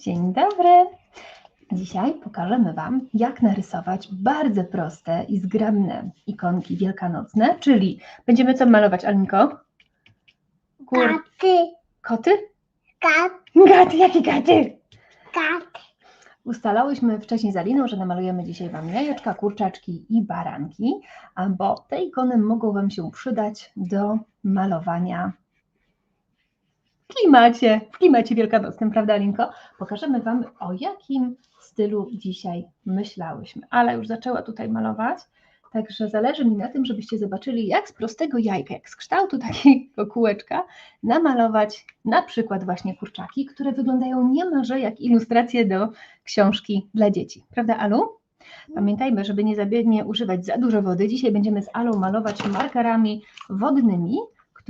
Dzień dobry. Dzisiaj pokażemy Wam, jak narysować bardzo proste i zgrabne ikonki wielkanocne, czyli będziemy co malować, Alinko? Kur... Katy, Koty? kat, Gaty, jakie gaty? kat. Ustalałyśmy wcześniej z Aliną, że namalujemy dzisiaj Wam jajeczka, kurczaczki i baranki, a bo te ikony mogą Wam się przydać do malowania klimacie, w klimacie wielkanocnym, prawda Alinko? Pokażemy Wam, o jakim stylu dzisiaj myślałyśmy. Ale już zaczęła tutaj malować, także zależy mi na tym, żebyście zobaczyli, jak z prostego jajka, jak z kształtu takiego kółeczka, namalować na przykład właśnie kurczaki, które wyglądają niemalże jak ilustracje do książki dla dzieci. Prawda, Alu? Pamiętajmy, żeby nie zabiednie używać za dużo wody. Dzisiaj będziemy z Alą malować markerami wodnymi,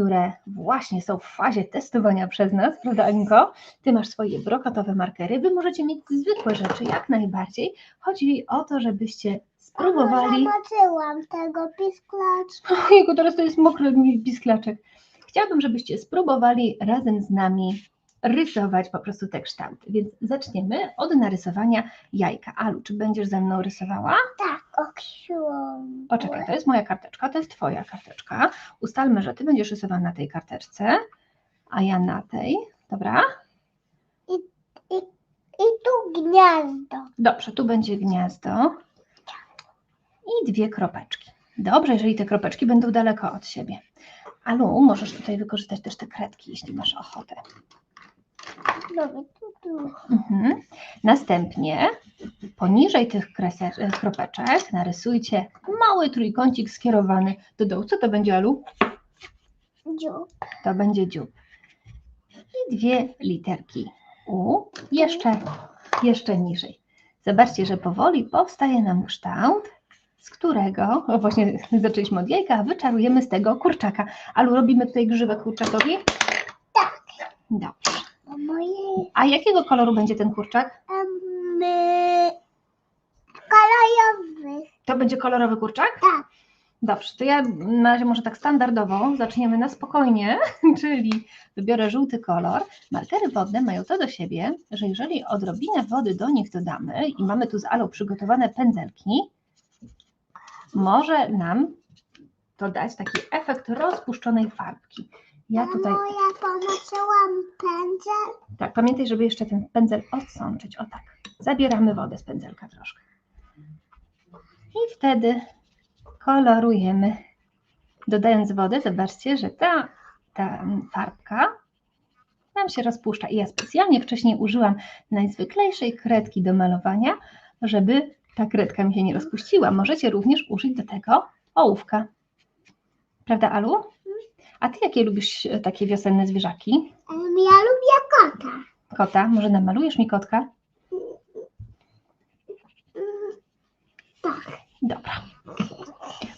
które właśnie są w fazie testowania przez nas, prawda, Alinko? Ty masz swoje brokatowe markery, wy możecie mieć zwykłe rzeczy, jak najbardziej. Chodzi o to, żebyście spróbowali... Zobaczyłam tego pisklacza. Ojejku, teraz to jest mokry mi pisklaczek. Chciałabym, żebyście spróbowali razem z nami rysować po prostu te kształty. Więc zaczniemy od narysowania jajka. Alu, czy będziesz ze mną rysowała? Tak, oksiłam. Poczekaj, to jest moja karteczka, to jest twoja karteczka. Ustalmy, że ty będziesz rysować na tej karteczce, a ja na tej. Dobra? I tu gniazdo. Dobrze, tu będzie gniazdo i dwie kropeczki. Dobrze, jeżeli te kropeczki będą daleko od siebie. Alu, możesz tutaj wykorzystać też te kredki, jeśli masz ochotę. Dobra, tu, tu. Mhm. Następnie poniżej tych krese- e, kropeczek narysujcie mały trójkącik skierowany do dołu. Co to będzie, Alu? Dziób. To będzie dziób. I dwie literki U, jeszcze, jeszcze niżej. Zobaczcie, że powoli powstaje nam kształt, z którego, o właśnie zaczęliśmy od jajka, a wyczarujemy z tego kurczaka. Alu, robimy tutaj grzywek kurczakowi? Tak. Dobrze. Mojej A jakiego koloru będzie ten kurczak?emy kolejowych. To będzie kolorowy kurczak? Tak. Dobrze, to ja na razie może tak standardowo zaczniemy na spokojnie, czyli wybiorę żółty kolor. Markery wodne mają to do siebie, że jeżeli odrobinę wody do nich dodamy i mamy tu z Alą przygotowane pędzelki, może nam to dać taki efekt rozpuszczonej farbki. Ja tutaj, Mamo, ja pomoczyłam pędzel. tak, pamiętaj, żeby jeszcze ten pędzel odsączyć. O tak, zabieramy wodę z pędzelka troszkę. I wtedy kolorujemy. Dodając wodę, zobaczcie, że ta, ta farbka nam się rozpuszcza. I ja specjalnie wcześniej użyłam najzwyklejszej kredki do malowania, żeby ta kredka mi się nie rozpuściła. Możecie również użyć do tego ołówka. Prawda, Alu? A ty jakie lubisz e, takie wiosenne zwierzaki? Em, Ja lubię kota. Kota? Może namalujesz mi kotka? Mm, Tak. Dobra.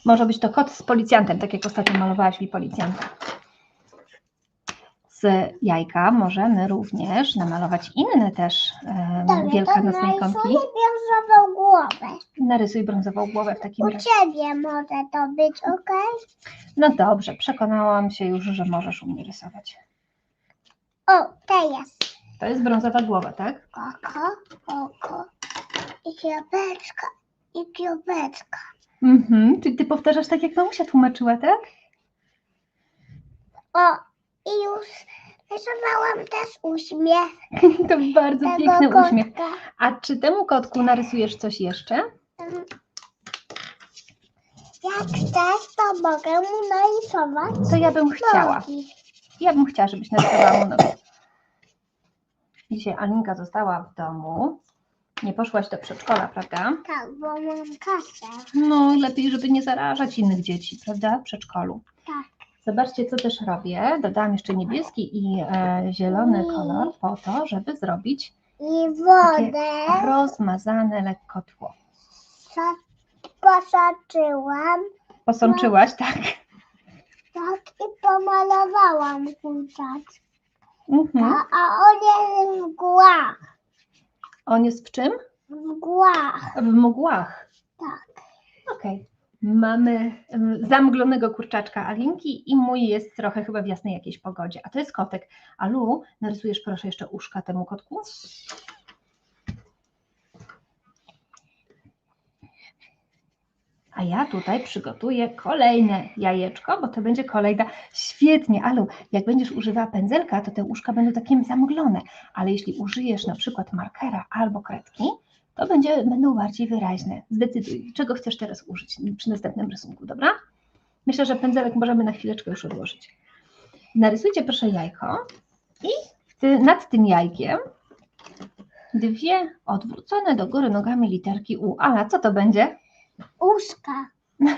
Może być to kot z policjantem, tak jak ostatnio malowałaś mi policjanta. Z jajka możemy również namalować inne też e, Dobra, wielkanocne to ikonki. narysuję brązową głowę. Narysuj brązową głowę w takim U razie. ciebie może to być, ok? No dobrze, przekonałam się już, że możesz u mnie rysować. O, to jest To jest brązowa głowa, tak? oko, oko i kropeczka, i kropeczka. Mhm. Czyli ty powtarzasz tak, jak mamusia tłumaczyła, tak? O, i już rysowałam też uśmiech To bardzo tego piękny kotka. uśmiech. A czy temu kotku narysujesz coś jeszcze? Jak chcesz, to mogę mu narysować To ja bym chciała. nogi. Ja bym chciała, żebyś narysowała mu nogi. Dzisiaj Alinka została w domu. Nie poszłaś do przedszkola, prawda? Tak, bo mam kasę. No, lepiej, żeby nie zarażać innych dzieci, prawda? W przedszkolu. Zobaczcie, co też robię. Dodałam jeszcze niebieski i e, zielony kolor po to, żeby zrobić I wodę rozmazane lekko tło. posaczyłam Posączyłaś, tak? tak i pomalowałam kurczak. A, Mhm. a on jest w mgłach. On jest w czym? W mgłach. W mgłach. Tak. Okej mamy zamglonego kurczaczka Alinki i mój jest trochę chyba w jasnej jakiejś pogodzie. A to jest kotek. Alu, narysujesz proszę jeszcze uszka temu kotku? A ja tutaj przygotuję kolejne jajeczko, bo to będzie kolejna. Świetnie, Alu, jak będziesz używała pędzelka, to te łóżka będą takie zamglone, ale jeśli użyjesz na przykład markera albo kredki, to będzie, będą bardziej wyraźne. Zdecyduj, czego chcesz teraz użyć przy następnym rysunku, dobra? Myślę, że pędzelek możemy na chwileczkę już odłożyć. Narysujcie proszę jajko i ty, nad tym jajkiem dwie odwrócone do góry nogami literki U. Ala, co to będzie? Uszka.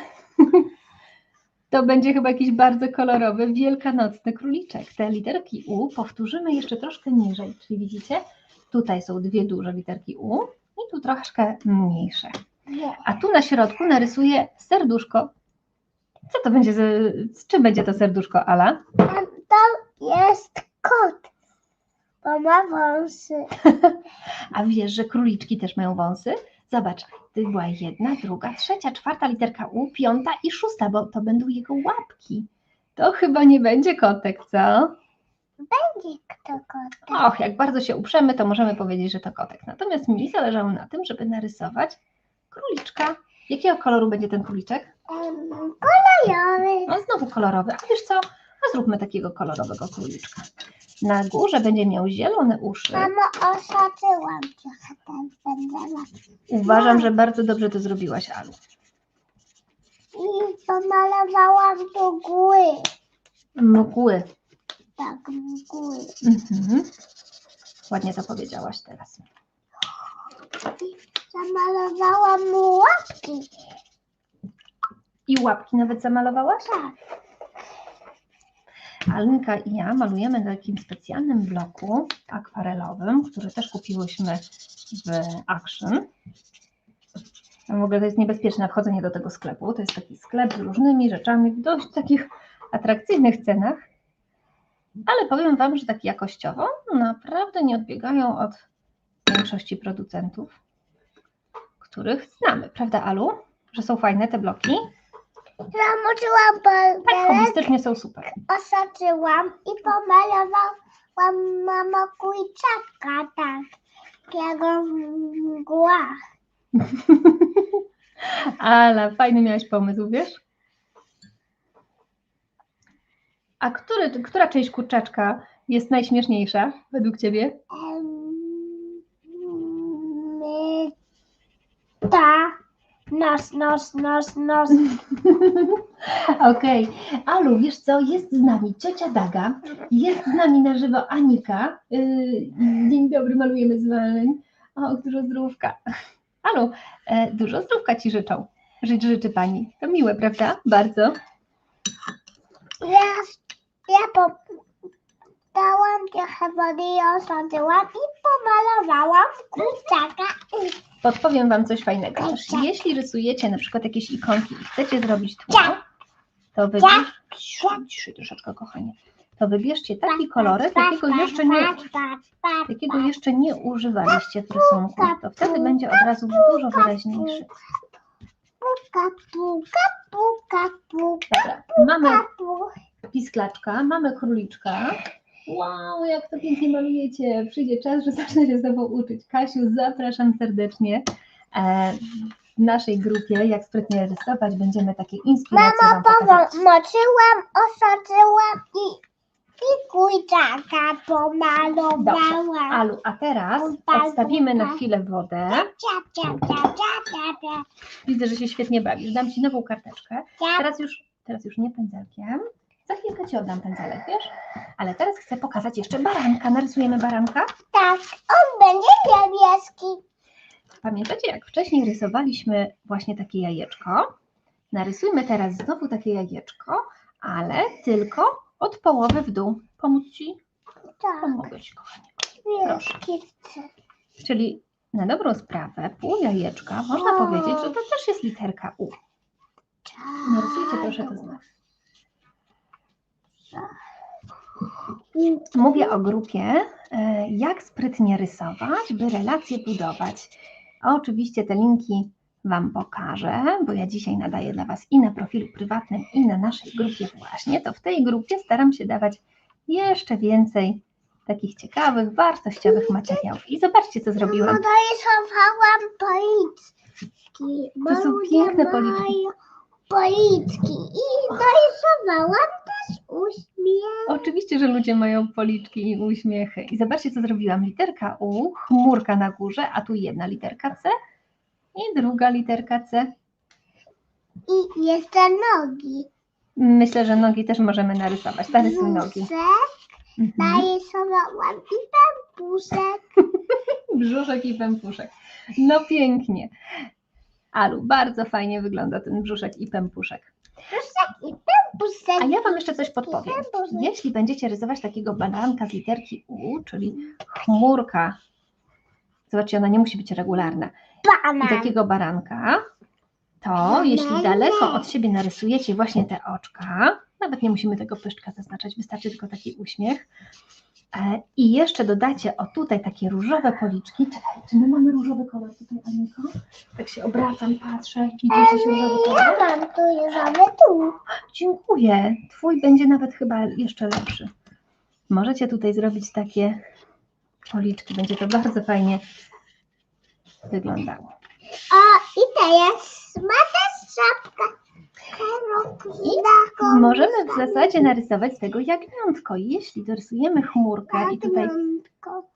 To będzie chyba jakiś bardzo kolorowy, wielkanocny króliczek. Te literki U powtórzymy jeszcze troszkę niżej, czyli widzicie, tutaj są dwie duże literki U i tu troszkę mniejsze. Nie. A tu na środku narysuję serduszko. Co to będzie, z, czym będzie to serduszko, Ala? To jest kot. Bo ma wąsy. A wiesz, że króliczki też mają wąsy? Zobacz, to była jedna, druga, trzecia, czwarta literka U, piąta i szósta, bo to będą jego łapki. To chyba nie będzie kotek, co? Będzie kto kot. Och, jak bardzo się uprzemy, to możemy powiedzieć, że to kotek. Natomiast mi zależało na tym, żeby narysować króliczka. Jakiego koloru będzie ten króliczek? Em, Kolorowy. No znowu kolorowy. A wiesz co? A zróbmy takiego kolorowego króliczka. Na górze będzie miał zielone uszy. Mamo, osaczyłam trochę ten pędzelek. Uważam, że bardzo dobrze to zrobiłaś, Alu. I pomalowałam do góry. Mgły. Tak, mgły. Mhm. Ładnie to powiedziałaś teraz. Zamalowałam mu łapki. I łapki nawet zamalowałaś? Tak. Alinka i ja malujemy na takim specjalnym bloku akwarelowym, który też kupiłyśmy w Action. W ogóle to jest niebezpieczne wchodzenie do tego sklepu. To jest taki sklep z różnymi rzeczami w dość takich atrakcyjnych cenach. Ale powiem Wam, że tak jakościowo naprawdę nie odbiegają od większości producentów, których znamy. Prawda, Alu? Że są fajne te bloki? Zamoczyłam Tak, pędzelek, hobbystycznie są super. osaczyłam i pomalowałam mamo kurczaka tak. Takiego w mgłach. Ale fajny miałeś pomysł, wiesz? A który, która część kurczaczka jest najśmieszniejsza według Ciebie? Ta. Nos, nos, nos, nos. Okej. Alu, wiesz co, jest z nami ciocia Daga, jest z nami na żywo Anika. Yy, dzień dobry, malujemy z Wami. O, dużo zdrówka. Alu, e, dużo zdrówka Ci życzą. Żyć życzy Pani. To miłe, prawda? Bardzo. Ja, ja dałam trochę wody i osadziłam i pomalowałam kurczaka. Podpowiem Wam coś fajnego. Tak, Też tak. Jeśli rysujecie na przykład jakieś ikonki i chcecie zrobić tło, Tak. to wybierz... Ciszej troszeczkę, kochanie. To wybierzcie taki kolorek, jakiego jeszcze nie, jakiego jeszcze nie używaliście w rysunku. To wtedy będzie od razu dużo wyraźniejszy. Dobra, mamy. Pisklaczka, mamy króliczka. Wow, jak to pięknie malujecie. Przyjdzie czas, że zacznę się z Tobą uczyć. Kasiu, zapraszam serdecznie. E, W naszej grupie, jak sprytnie rysować, będziemy takie inspiracje Mama, Wam pokazywać. pomoczyłam, osadziłam i, i kurczaka pomalowałam. Alu, a teraz odstawimy na chwilę wodę. Widzę, że się świetnie bawisz. Dam Ci nową karteczkę. Teraz już, teraz już nie pędzelkiem. Za chwilkę Ci oddam pędzelek, wiesz? Ale teraz chcę pokazać jeszcze baranka. Narysujemy baranka. Tak, on będzie niebieski. Pamiętacie, jak wcześniej rysowaliśmy właśnie takie jajeczko? Narysujmy teraz znowu takie jajeczko, ale tylko od połowy w dół. Pomóc Ci? Tak, Pomogę Ci, kochanie. proszę. Czyli na dobrą sprawę pół jajeczka, można O. powiedzieć, że to też jest literka U. Narysujcie proszę to Mówię o grupie, e, jak sprytnie rysować, by relacje budować. Oczywiście te linki Wam pokażę, bo ja dzisiaj nadaję dla Was i na profilu prywatnym, i na naszej grupie właśnie. To w tej grupie staram się dawać jeszcze więcej takich ciekawych, wartościowych materiałów. I zobaczcie, co zrobiłam. Narysowałam policzki. To są piękne policzki. Policzki. I narysowałam też uśmiech. Oczywiście, że ludzie mają policzki i uśmiechy. I zobaczcie, co zrobiłam. Literka U, chmurka na górze, a tu jedna literka C i druga literka C. I jeszcze nogi. Myślę, że nogi też możemy narysować. Narysuj nogi. Mhm. narysowałam i pępuszek. Brzuszek i pępuszek. No pięknie. Alu, bardzo fajnie wygląda ten brzuszek i pępuszek. A ja Wam jeszcze coś podpowiem. Jeśli będziecie rysować takiego bananka z literki U, czyli chmurka, zobaczcie, ona nie musi być regularna, i takiego baranka, to jeśli daleko od siebie narysujecie właśnie te oczka, nawet nie musimy tego pyszczka zaznaczać, wystarczy tylko taki uśmiech, i jeszcze dodacie o tutaj takie różowe policzki. Czekaj, czy my mamy różowy kolor tutaj, Alinko? Tak się obracam, patrzę, widzisz gdzieś różowy kolor? Ja mam tu różowy tu. Dziękuję. Twój będzie nawet chyba jeszcze lepszy. Możecie tutaj zrobić takie policzki. Będzie to bardzo fajnie wyglądało. O, i teraz ma też szapka. I możemy w zasadzie narysować z tego jagniątko. Jeśli dorysujemy chmurkę i tutaj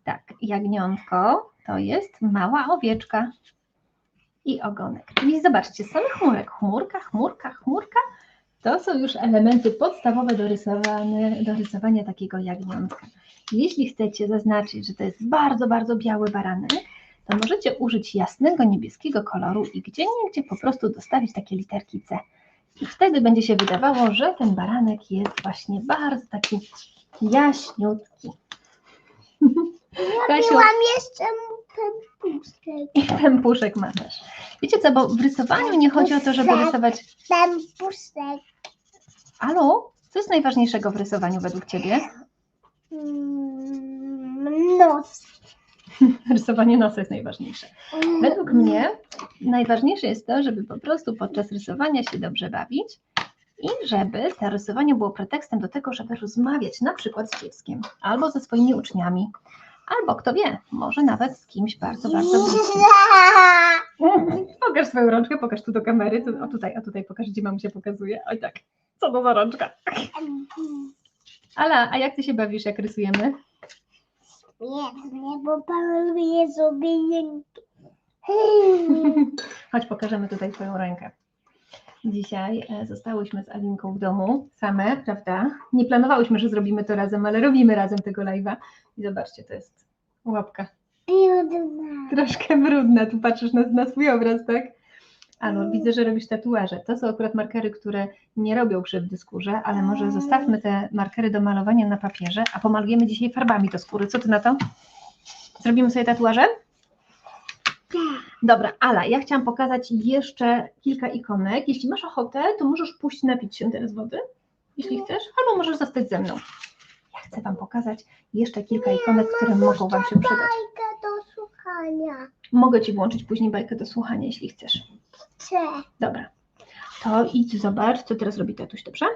tak, jagniątko, to jest mała owieczka i ogonek. Czyli zobaczcie, samych chmurek, chmurka, chmurka, chmurka, to są już elementy podstawowe do, rysowania takiego jagniątka. Jeśli chcecie zaznaczyć, że to jest bardzo, bardzo biały baranek, to możecie użyć jasnego niebieskiego koloru i gdzie niegdzie po prostu dostawić takie literki C. I wtedy będzie się wydawało, że ten baranek jest właśnie bardzo taki jaśniutki. Kasiu, Robiłam jeszcze pępuszek. i pępuszek ma też. Wiecie co, bo w rysowaniu nie chodzi o to, żeby rysować... Pępuszek. Alu, co jest najważniejszego w rysowaniu według Ciebie? Mm, Nos. Rysowanie nosa jest najważniejsze. Według mnie najważniejsze jest to, żeby po prostu podczas rysowania się dobrze bawić i żeby to rysowanie było pretekstem do tego, żeby rozmawiać na przykład z dzieckiem albo ze swoimi uczniami, albo kto wie, może nawet z kimś bardzo, bardzo bliskim. Pokaż swoją rączkę, pokaż tu do kamery. Tu, o tutaj, o tutaj pokaż, gdzie mam się pokazuje. Oj tak, co to za rączka? Ala, a jak ty się bawisz, jak rysujemy? Nie, nie, bo mnie sobie nie... Chodź, pokażemy tutaj twoją rękę. Dzisiaj e, zostałyśmy z Alinką w domu same, prawda? Nie planowałyśmy, że zrobimy to razem, ale robimy razem tego live'a. I zobaczcie, to jest łapka. Biedna. Troszkę brudna, tu patrzysz na, na swój obraz, tak? Anu, widzę, że robisz tatuaże. To są akurat markery, które nie robią krzywdy skórze, ale może zostawmy te markery do malowania na papierze, a pomalujemy dzisiaj farbami do skóry. Co ty na to? Zrobimy sobie tatuaże? Dobra, Ala, ja chciałam pokazać jeszcze kilka ikonek. Jeśli masz ochotę, to możesz pójść napić się teraz wody, jeśli chcesz, albo możesz zostać ze mną. Ja chcę Wam pokazać jeszcze kilka ikonek, które mogą Wam się przydać. Bajkę do słuchania. Mogę Ci włączyć później bajkę do słuchania, jeśli chcesz. Chcę. Dobra, to idź zobacz, co teraz robi tatuś, dobrze?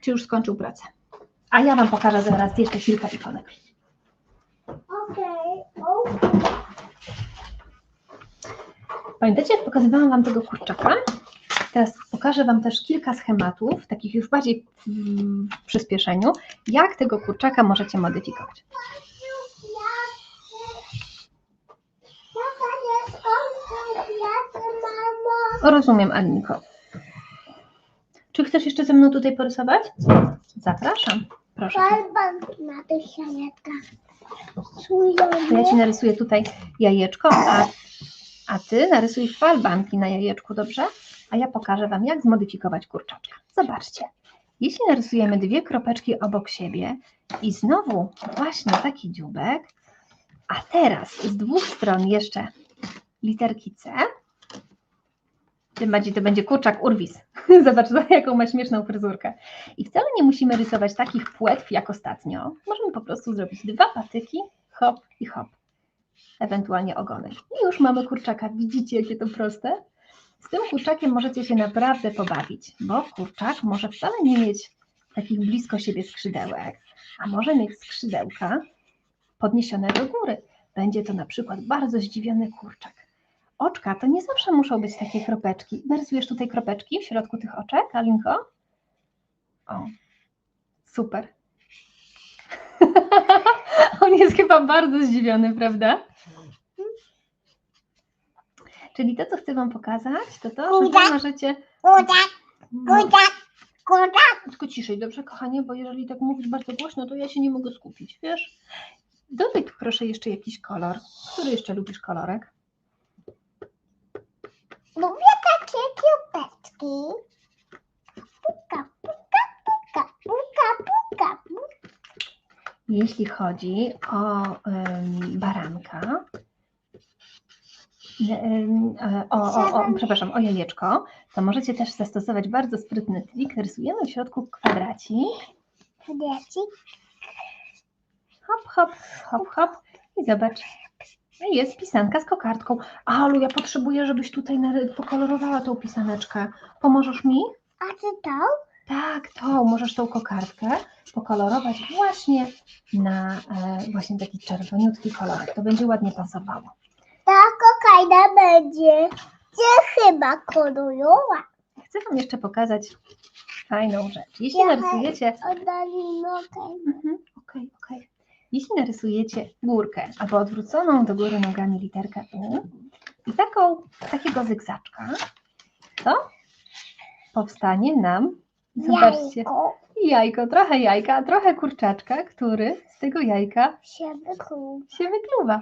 Czy już skończył pracę? A ja Wam pokażę zaraz jeszcze kilka ikonek. Okej. okej. Pamiętacie, jak pokazywałam Wam tego kurczaka? Teraz pokażę Wam też kilka schematów, takich już bardziej w przyspieszeniu, jak tego kurczaka możecie modyfikować. Jaka jest koncentracja, mamo? Rozumiem, Alinko. Czy chcesz jeszcze ze mną tutaj porysować? Zapraszam, proszę. Falbanki na tych jajeczkach. Ja Ci narysuję tutaj jajeczko, a, a Ty narysuj falbanki na jajeczku, dobrze? A ja pokażę Wam, jak zmodyfikować kurczaczka. Zobaczcie. Jeśli narysujemy dwie kropeczki obok siebie i znowu właśnie taki dziubek, a teraz z dwóch stron jeszcze literki C, tym bardziej to będzie kurczak urwis. Zobacz, jaką ma śmieszną fryzurkę. I wcale nie musimy rysować takich płetw jak ostatnio. Możemy po prostu zrobić dwa patyki, hop i hop. Ewentualnie ogonek. I już mamy kurczaka. Widzicie, jakie to proste? Z tym kurczakiem możecie się naprawdę pobawić, bo kurczak może wcale nie mieć takich blisko siebie skrzydełek, a może mieć skrzydełka podniesione do góry. Będzie to na przykład bardzo zdziwiony kurczak. Oczka to nie zawsze muszą być takie kropeczki. Narysujesz tutaj kropeczki w środku tych oczek, Alinko? O, super. On jest chyba bardzo zdziwiony, prawda? Czyli to, co chcę Wam pokazać, to to, że Wy możecie... Kurczak, No, kurczak, kurczak. tylko ciszej, dobrze, kochanie, bo jeżeli tak mówisz bardzo głośno, to ja się nie mogę skupić, wiesz? Dodaj tu proszę jeszcze jakiś kolor. Który jeszcze lubisz kolorek? Lubię takie Puka, puka, puka, puka, puka, puka. Jeśli chodzi o baranka, e, o, o, o, przepraszam, o jajeczko, to możecie też zastosować bardzo sprytny trik. Rysujemy w środku kwadracik, Kwiecik. hop, hop, hop, hop i zobacz. Jest pisanka z kokardką. Alu, ja potrzebuję, żebyś tutaj pokolorowała tą pisaneczkę. Pomożesz mi? A ty to? Tak, to możesz tą kokardkę pokolorować właśnie na e, właśnie taki czerwoniutki kolorek. To będzie ładnie pasowało. Ta kokajna będzie. Cię chyba kolorowa. Chcę Wam jeszcze pokazać fajną rzecz. Jeśli Ja- narysujecie, Oddali mhm. Jeśli narysujecie górkę albo odwróconą do góry nogami literkę U i taką, takiego zygzaczka, to powstanie nam, zobaczcie, Jajko jajko, trochę jajka, trochę kurczaczka, który z tego jajka się wykluł. się wykluwa.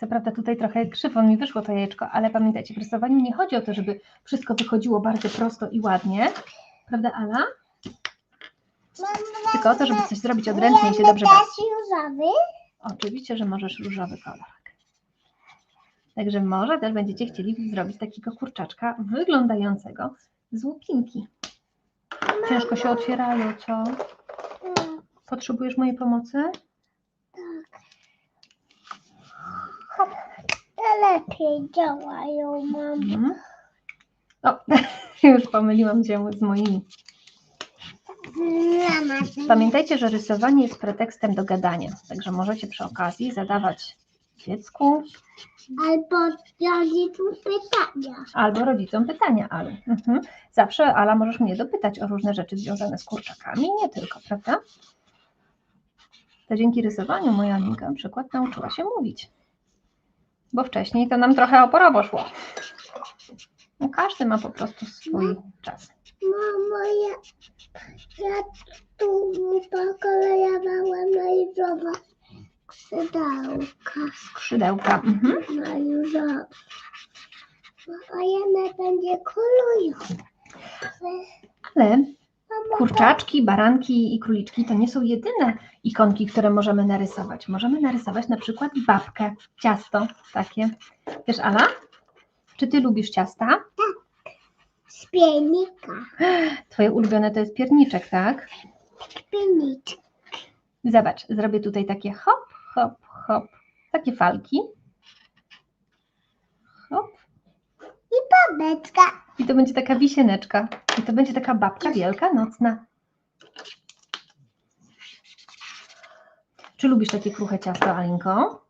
Co prawda tutaj trochę krzywo mi wyszło to jajeczko, ale pamiętajcie, w rysowaniu nie chodzi o to, żeby wszystko wychodziło bardzo prosto i ładnie. Prawda, Ala? Tylko o to, żeby coś zrobić odręcznie i się dobrze bawić. Różowy. Oczywiście, że możesz różowy kolorek. Także może też będziecie chcieli zrobić takiego kurczaczka wyglądającego z łupinki. Ciężko się otwierają, co? Mm, Potrzebujesz mojej pomocy? te lepiej działają, mam. Mhm. O, już pomyliłam się z moimi. Pamiętajcie, że rysowanie jest pretekstem do gadania, także możecie przy okazji zadawać dziecku Albo rodziców pytania. albo rodzicom pytania, ale mhm. zawsze Ala możesz mnie dopytać o różne rzeczy związane z kurczakami, nie tylko, prawda? To dzięki rysowaniu moja Alinka na przykład nauczyła się mówić, bo wcześniej to nam trochę oporowo szło. No, każdy ma po prostu swój czas. Mamo, ja, ja tu pokolejowałam na skrzydełka. Skrzydełka. Mhm. Na różowe. A jedna będzie kolorowa. Ale Kurczaczki, baranki i króliczki to nie są jedyne ikonki, które możemy narysować. Możemy narysować na przykład babkę, ciasto takie. Wiesz, Ala? Czy ty lubisz ciasta? Z piernika. Twoje ulubione to jest pierniczek, tak? Pierniczek. Zobacz, zrobię tutaj takie hop, hop, hop, takie falki. Hop. Babeczka. I to będzie taka wisieneczka. I to będzie taka babka wielka, nocna. Czy lubisz takie kruche ciasto, Alinko?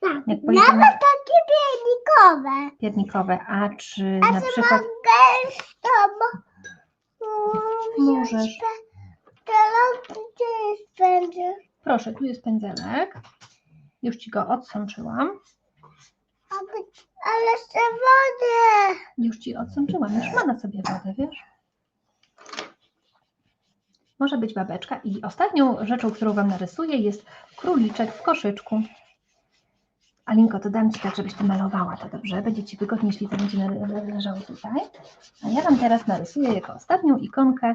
Tak. Jak pojedziemy Nawet takie piernikowe. piernikowe, a czy A na przykład mam Możesz. jeszcze Teraz gdzie jest będzie? Proszę, tu jest pędzelek. Już ci go odsączyłam. Ale jeszcze wodę. Już ci odsączyłam. Już ma na sobie wodę, wiesz? Może być babeczka. I ostatnią rzeczą, którą Wam narysuję, jest króliczek w koszyczku. Alinko, to dam Ci tak, żebyś Ty malowała to dobrze. Będzie Ci wygodniej, jeśli to będzie le- leżało tutaj. A ja Wam teraz narysuję jako ostatnią ikonkę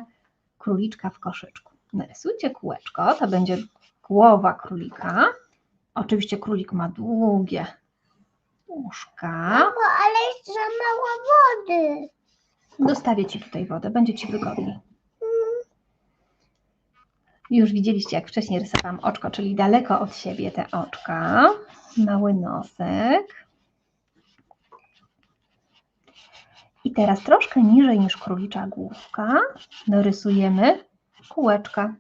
króliczka w koszyczku. Narysujcie kółeczko, to będzie głowa królika. Oczywiście królik ma długie uszka. Mamo, ale jeszcze za mało wody. Dostawię Ci tutaj wodę, będzie Ci wygodniej. Już widzieliście, jak wcześniej rysowałam oczko, czyli daleko od siebie te oczka. Mały nosek. I teraz troszkę niżej niż królicza główka narysujemy kółeczka.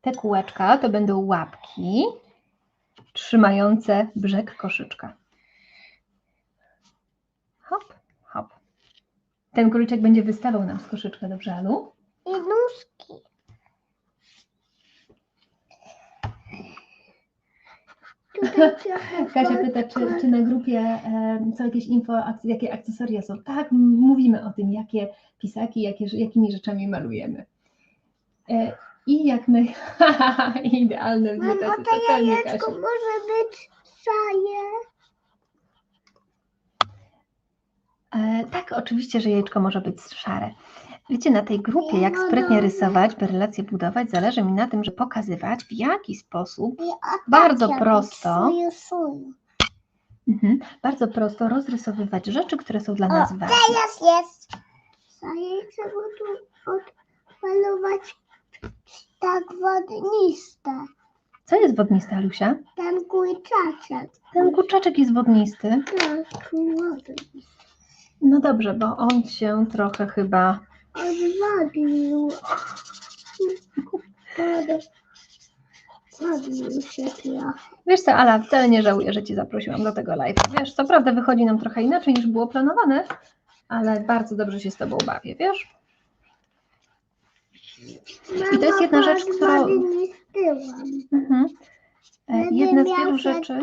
Te kółeczka to będą łapki trzymające brzeg koszyczka. Hop, hop. Ten króliczek będzie wystawał nam z koszyczka, dobrze, Alu? I nóżki. Tutaj trochę Kasia pyta, czy, czy na grupie są jakieś info, ak- jakie akcesoria są. Tak, mówimy o tym, jakie pisaki, jakie, jakimi rzeczami malujemy. E, I jak my... Idealne wzmytacze, to jajeczko Kasia. może być szaje. E, tak, oczywiście, że jajeczko może być szare. Wiecie, na tej grupie, jak sprytnie rysować, by relacje budować, zależy mi na tym, że pokazywać, w jaki sposób Bardzo prosto. Mhm, bardzo prosto rozrysowywać rzeczy, które są dla nas ważne. teraz jest. Tu odmalować tak wodniste. Co jest wodniste, Alusia? Ten kurczaczek. Ten kurczaczek jest wodnisty. Tak, wody. No dobrze, bo on się trochę chyba. Odwodnił. Odwodnił się trochę. Wiesz co, Ala, wcale nie żałuję, że Cię zaprosiłam do tego live. Wiesz, co prawda wychodzi nam trochę inaczej niż było planowane, ale bardzo dobrze się z Tobą bawię, wiesz? I to jest jedna rzecz, którą-. Mhm. E, Jedna z wielu rzeczy,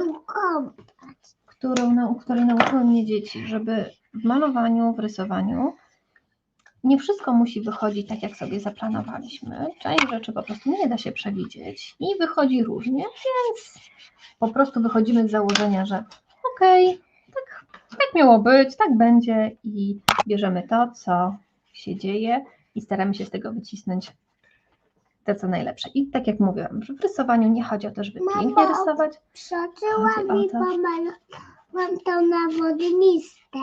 którą, której nauczyły mnie dzieci, żeby w malowaniu, w rysowaniu nie wszystko musi wychodzić tak, jak sobie zaplanowaliśmy. Część rzeczy po prostu nie da się przewidzieć i wychodzi różnie, więc po prostu wychodzimy z założenia, że okej, tak, tak miało być, tak będzie i bierzemy to, co się dzieje i staramy się z tego wycisnąć to, co najlepsze. I tak jak mówiłam, w rysowaniu nie chodzi o to, żeby Mamo, pięknie rysować, Przeczyłam Chodzi o i to. na wodniste.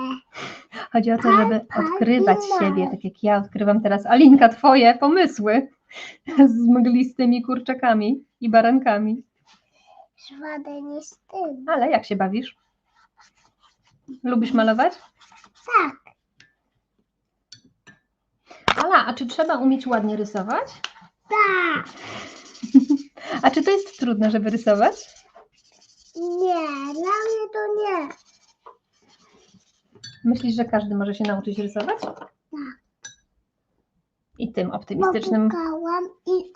Chodzi o to, żeby odkrywać siebie, tak jak ja odkrywam teraz, Alinka, twoje pomysły z mglistymi kurczakami i barankami. Z wodnistym. Ale jak się bawisz? Lubisz malować? Tak. Ala, a czy trzeba umieć ładnie rysować? Tak. A czy to jest trudne, żeby rysować? Nie, dla mnie to nie. Myślisz, że każdy może się nauczyć rysować? I tym optymistycznym Popukałam i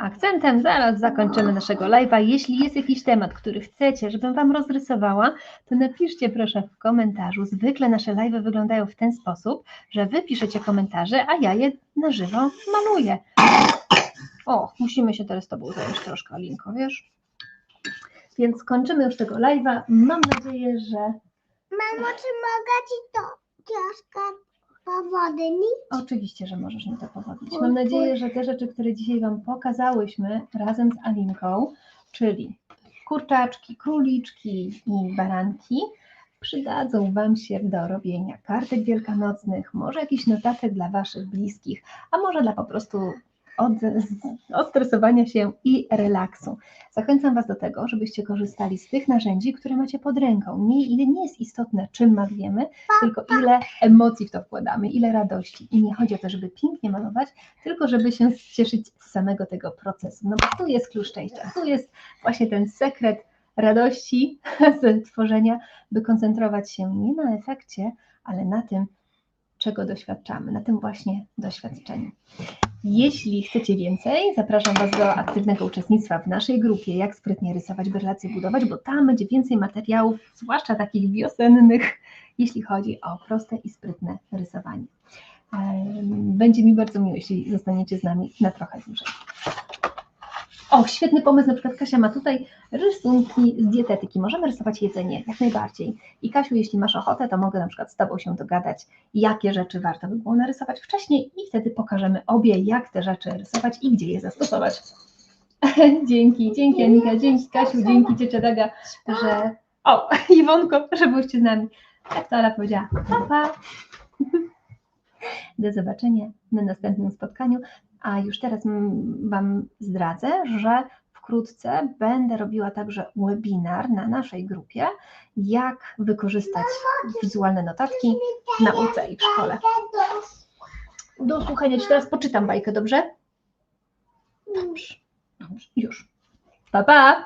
akcentem zaraz zakończymy naszego live'a. Jeśli jest jakiś temat, który chcecie, żebym Wam rozrysowała, to napiszcie proszę w komentarzu. Zwykle nasze live'y wyglądają w ten sposób, że Wy piszecie komentarze, a ja je na żywo maluję. O, musimy się teraz Tobą zająć troszkę, Alinko, wiesz? Więc kończymy już tego live'a. Mam nadzieję, że Mamo, czy mogę ci to troszkę powodnić? Oczywiście, że możesz mi to powodnić. Mam nadzieję, że te rzeczy, które dzisiaj Wam pokazałyśmy razem z Alinką, czyli kurczaczki, króliczki i baranki, przydadzą Wam się do robienia kartek wielkanocnych, może jakiś notatek dla Waszych bliskich, a może dla po prostu od, z- odstresowania się i relaksu. Zachęcam Was do tego, żebyście korzystali z tych narzędzi, które macie pod ręką. Nie, nie jest istotne, czym malujemy, tylko ile emocji w to wkładamy, ile radości. I nie chodzi o to, żeby pięknie malować, tylko żeby się cieszyć z samego tego procesu. No bo tu jest klucz szczęścia, tu jest właśnie ten sekret radości z tworzenia, by koncentrować się nie na efekcie, ale na tym, czego doświadczamy, na tym właśnie doświadczeniu. Jeśli chcecie więcej, zapraszam Was do aktywnego uczestnictwa w naszej grupie Jak sprytnie rysować, by relacje budować, bo tam będzie więcej materiałów, zwłaszcza takich wiosennych, jeśli chodzi o proste i sprytne rysowanie. Em, Będzie mi bardzo miło, jeśli zostaniecie z nami na trochę dłużej. O, świetny pomysł, na przykład Kasia ma tutaj rysunki z dietetyki. Możemy rysować jedzenie, jak najbardziej. I Kasiu, jeśli masz ochotę, to mogę na przykład z Tobą się dogadać, jakie rzeczy warto by było narysować wcześniej i wtedy pokażemy obie, jak te rzeczy rysować i gdzie je zastosować. dzięki, dzięki Anika, dzięki Kasiu, dzięki Ciocia Daga, że... O, Iwonko, że byłyście z nami. Jak to Ala powiedziała, pa, pa. Do zobaczenia na następnym spotkaniu. A już teraz Wam zdradzę, że wkrótce będę robiła także webinar na naszej grupie, jak wykorzystać wizualne notatki w nauce i w szkole. Do słuchania Ci teraz poczytam bajkę, dobrze? Dobrze. Dobrze, już. Pa, pa!